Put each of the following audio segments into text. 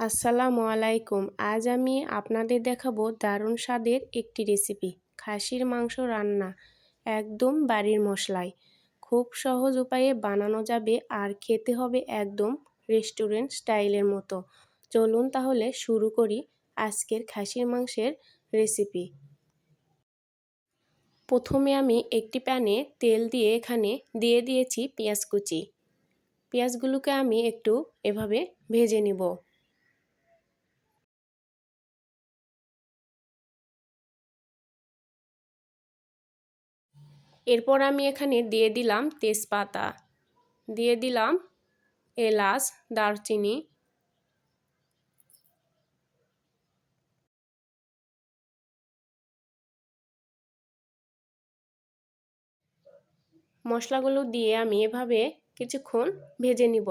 আসসালামু আলাইকুম। আজ আমি আপনাদের দেখাবো দারুণ স্বাদের একটি রেসিপি, খাসির মাংস রান্না, একদম বাড়ির মশলায়। খুব সহজ উপায়ে বানানো যাবে আর খেতে হবে একদম রেস্টুরেন্ট স্টাইলের মতো। চলুন তাহলে শুরু করি আজকের খাসির মাংসের রেসিপি। প্রথমে আমি একটি প্যানে তেল দিয়ে এখানে দিয়ে দিয়েছি পেঁয়াজ কুচি। পেঁয়াজগুলোকে আমি একটু এভাবে ভেজে নিব। এরপর আমি এখানে দিয়ে দিলাম তেজপাতা। দিয়ে দিলাম এলাচ, দারচিনি। মশলাগুলো দিয়ে আমি এভাবে কিছুক্ষণ ভেজে নিব।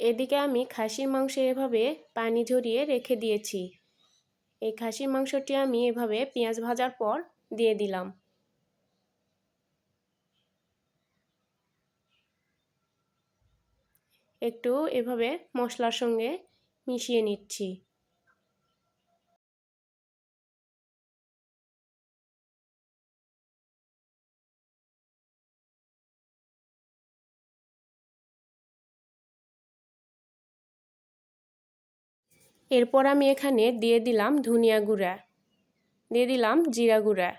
এদিকে আমি খাসির মাংস এভাবে পানি ঝরিয়ে রেখে দিয়েছি। এই খাসির মাংসটি আমি এভাবে পেঁয়াজ ভাজার পর দিয়ে দিলাম। একটু এভাবে মশলার সঙ্গে মিশিয়ে নিচ্ছি। এরপর আমি এখানে দিয়ে দিলাম ধনিয়া গুঁড়া। দিয়ে দিলাম জিরা গুঁড়া।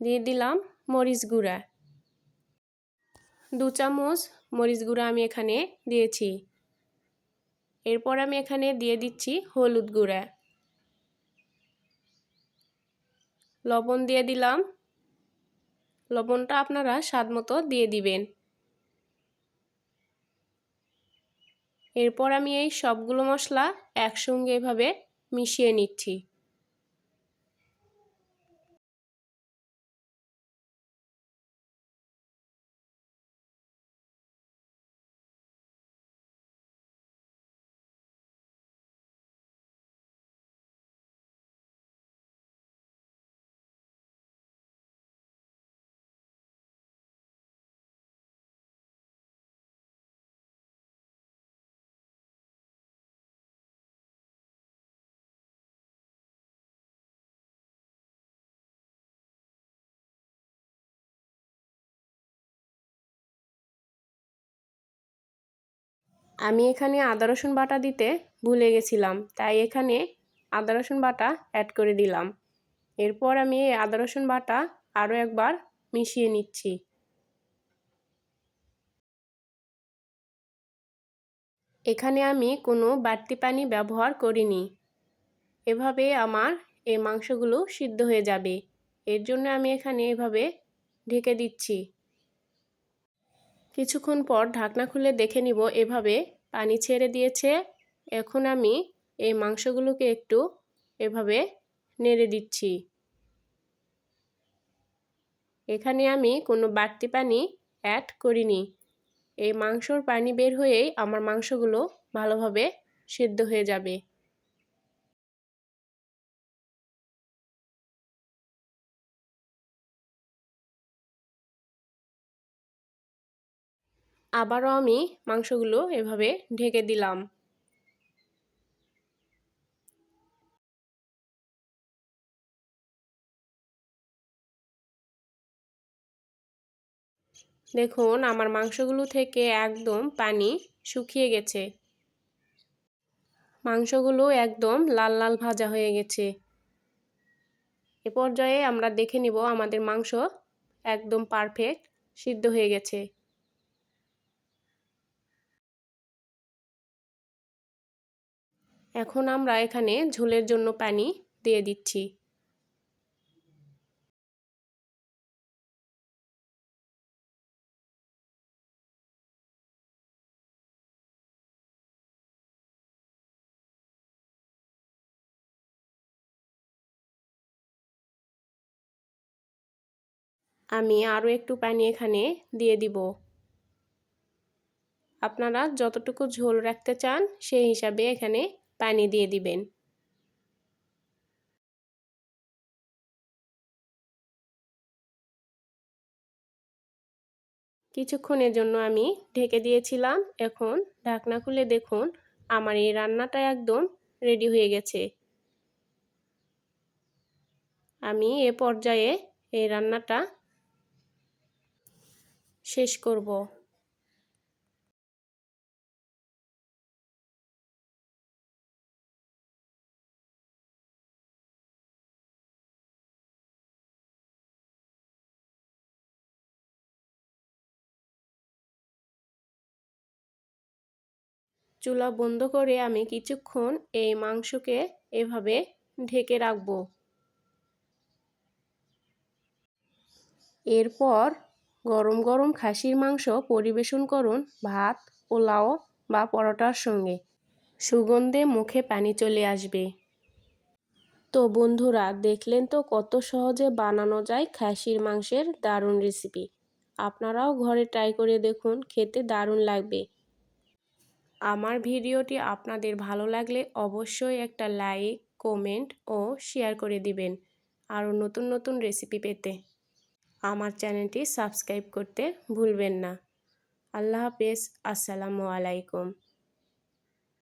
দিয়ে দিলাম মরিচ গুঁড়া। দু চামচ মরিচ গুঁড়া আমি এখানে দিয়েছি। এরপর আমি এখানে দিয়ে দিচ্ছি হলুদ গুঁড়া। লবণ দিয়ে দিলাম। লবণটা আপনারা স্বাদ মতো দিয়ে দিবেন। এরপর আমি এই সবগুলো মশলা একসঙ্গে এভাবে মিশিয়ে নিচ্ছি। আমি এখানে আদা, রসুন বাটা দিতে ভুলে গেছিলাম, তাই এখানে আদা, রসুন বাটা অ্যাড করে দিলাম। এরপর আমি এই আদা, রসুন বাটা আরও একবার মিশিয়ে নিচ্ছি। এখানে আমি কোনো বাড়তি পানি ব্যবহার করিনি। এভাবে আমার এই মাংসগুলো সিদ্ধ হয়ে যাবে। এর জন্য আমি এখানে এভাবে ঢেকে দিচ্ছি। কিছুক্ষণ পর ঢাকনা খুলে দেখে নিব, এভাবে পানি ছেড়ে দিয়েছে। এখন আমি এই মাংসগুলোকে একটু এভাবে নেড়ে দিচ্ছি। এখানে আমি কোনো বাড়তি পানি অ্যাড করিনি। এই মাংসর পানি বের হয়েই আমার মাংসগুলো ভালোভাবে সেদ্ধ হয়ে যাবে। আবারও আমি মাংসগুলো এভাবে ঢেকে দিলাম। দেখুন, আমার মাংসগুলো থেকে একদম পানি শুকিয়ে গেছে। মাংসগুলো একদম লাল লাল ভাজা হয়ে গেছে। এ পর্যায়ে আমরা দেখে নিব আমাদের মাংস একদম পারফেক্ট সিদ্ধ হয়ে গেছে। এখন আমরা এখানে ঝোলের জন্য পানি দিয়ে দিচ্ছি। আমি আরও একটু পানি এখানে দিয়ে দিব। আপনারা যতটুকু ঝোল রাখতে চান সেই হিসাবে এখানে পানি দিয়ে দিবেন। কিছুক্ষণের জন্য আমি ঢেকে দিয়েছিলাম। এখন ঢাকনা খুলে দেখুন, আমার এই রান্নাটা একদম রেডি হয়ে গেছে। আমি এ পর্যায়ে এই রান্নাটা শেষ করব। চুলা বন্ধ করে আমি কিছুক্ষণ এই মাংসকে এভাবে ঢেকে রাখব। এরপর গরম গরম খাসির মাংস পরিবেশন করুন ভাত, পোলাও বা পরোটার সঙ্গে। সুগন্ধে মুখে পানি চলে আসবে। তো বন্ধুরা, দেখলেন তো কত সহজে বানানো যায় খাসির মাংসের দারুণ রেসিপি। আপনারাও ঘরে ট্রাই করে দেখুন, খেতে দারুণ লাগবে। আমার ভিডিওটি আপনাদের ভালো লাগলে অবশ্যই একটা লাইক, কমেন্ট ও শেয়ার করে দিবেন। আরও নতুন নতুন রেসিপি পেতে আমার চ্যানেলটি সাবস্ক্রাইব করতে ভুলবেন না। আল্লাহ হাফেজ। আসসালামু আলাইকুম।